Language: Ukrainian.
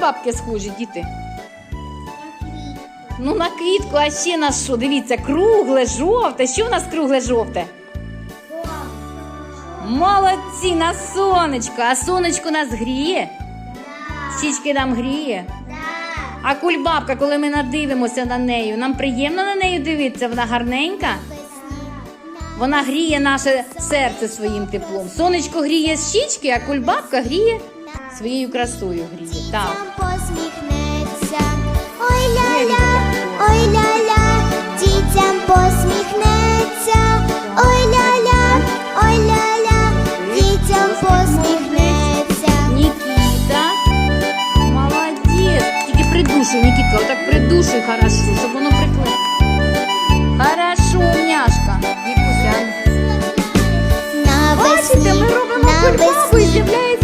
бабки схожі, діти? Ну, на квітку, а ще на що? Дивіться, кругле, жовте. Що в нас кругле жовте? Молодці, на сонечко. А сонечко нас гріє? Щічки нам гріє. А кульбабка, коли ми надивимося на нею, нам приємно на неї дивитися, вона гарненька. Вона гріє наше серце своїм теплом. Сонечко гріє щічки, а кульбабка гріє своєю красою гріє. Так. Посміхнеться. Ой ля-ля, ой ля-ля, дітям посміхнеться. Ой ля-ля, ой ля-ля, дітям посміхнеться. Нікіта. Молодець. Тільки придушуй, Нікітка, отак придушуй хорошо, щоб воно приклеїло. Хорошо, умняшка. Вікуся. Бачите, ми робимо кульбабу